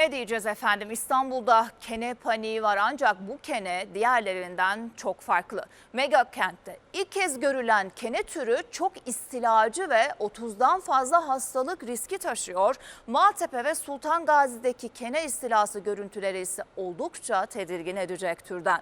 Ne diyeceğiz efendim İstanbul'da kene paniği var ancak bu kene diğerlerinden çok farklı. Mega kentte ilk kez görülen kene türü çok istilacı ve 30'dan fazla hastalık riski taşıyor. Maltepe ve Sultan Gazi'deki kene istilası görüntüleri ise oldukça tedirgin edecek türden.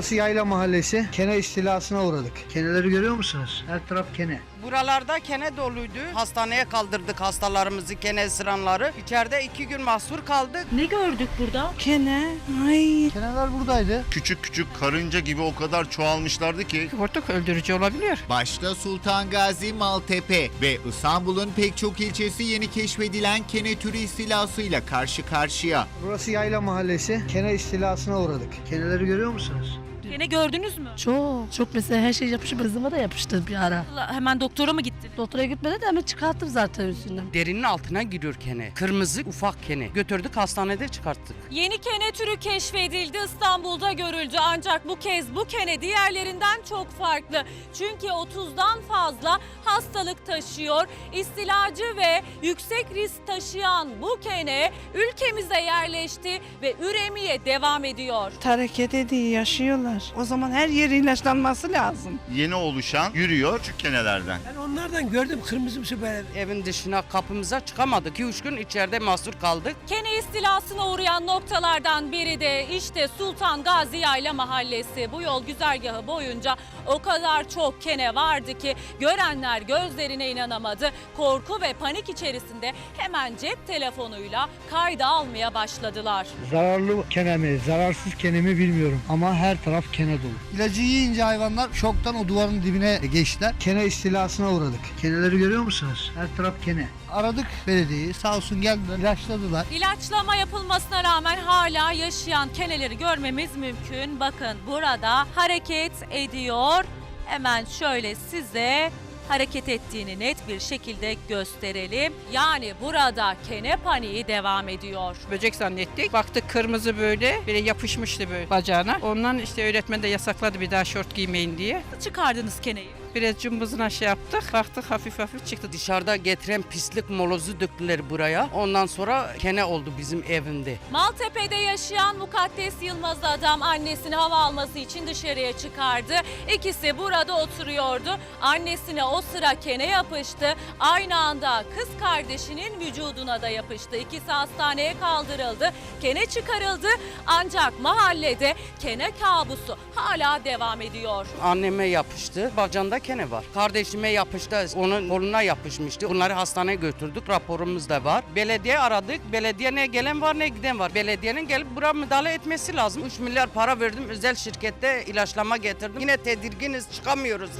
Burası Yayla Mahallesi. Kene istilasına uğradık. Keneleri görüyor musunuz? Her taraf kene. Buralarda kene doluydu. Hastaneye kaldırdık hastalarımızı, kene sıranları. İçeride iki gün mahsur kaldık. Ne gördük burada? Kene, ay. Keneler buradaydı. küçük küçük karınca gibi o kadar çoğalmışlardı ki Hortuk öldürücü olabiliyor. Başta Sultan Gazi, Maltepe ve İstanbul'un pek çok ilçesi yeni keşfedilen kene türü istilasıyla karşı karşıya. Burası Yayla Mahallesi. Kene istilasına uğradık. Keneleri görüyor musunuz? Gene gördünüz mü? Çok. Çok mesela her şey yapışır bızıma da yapıştı bir ara. Hemen doktora mı gittin? Doktora gitmedi de hemen çıkarttım zaten üstünden. Derinin altına giriyor kene. Kırmızı ufak kene. Götürdük hastanede çıkarttık. Yeni kene türü keşfedildi İstanbul'da görüldü ancak bu kez bu kene diğerlerinden çok farklı. Çünkü 30'dan fazla hastalık taşıyor. İstilacı ve yüksek risk taşıyan bu kene ülkemize yerleşti ve üremeye devam ediyor. hareket ediyor, yaşıyorlar. O zaman her yeri ilaçlanması lazım. yeni oluşan yürüyor küçük kenelerden. Ben onlardan gördüm kırmızımsı böyle. Evin dışına kapımıza çıkamadık. 2-3 gün içeride mahsur kaldık. Kene istilasına uğrayan noktalardan biri de işte Sultan Gazi Yayla Mahallesi. Bu yol güzergahı boyunca o kadar çok kene vardı ki görenler gözlerine inanamadı. Korku ve panik içerisinde hemen cep telefonuyla kayda almaya başladılar. Zararlı kene mi, zararsız kene mi bilmiyorum. Ama her taraf kene dolu. İlacı yiyince hayvanlar şoktan o duvarın dibine geçtiler. Kene istilasına uğradık. Keneleri görüyor musunuz? Her taraf kene. Aradık belediyeyi. Sağ olsun geldiler, ilaçladılar. İlaçlama yapılmasına rağmen hala yaşayan keneleri görmemiz mümkün. Bakın burada hareket ediyor. Hemen şöyle size hareket ettiğini net bir şekilde gösterelim. Yani burada kene paniği devam ediyor. Böcek zannettik. Baktık kırmızı böyle, böyle yapışmıştı böyle bacağına. Ondan işte öğretmen de yasakladı bir daha şort giymeyin diye. Çıkardınız keneyi. Biraz cımbızına şey yaptık. Baktık hafif hafif çıktı. Dışarıda getiren pislik molozu döktüler buraya. Ondan sonra kene oldu bizim evinde. Maltepe'de yaşayan Mukaddes Yılmaz adam annesini hava alması için dışarıya çıkardı. İkisi burada oturuyordu. Annesine o sıra kene yapıştı. Aynı anda kız kardeşinin vücuduna da yapıştı. İkisi hastaneye kaldırıldı. Kene çıkarıldı. Ancak mahallede kene kabusu hala devam ediyor. Anneme yapıştı. Bacağında kene var. Kardeşime yapıştı. Onun koluna yapışmıştı. Onları hastaneye götürdük. Raporumuz da var. Belediye aradık. Belediye ne gelen var ne giden var. Belediyenin gelip buraya müdahale etmesi lazım. 3 milyar para verdim. Özel şirkette ilaçlama getirdim. Yine tedirginiz çıkamıyoruz.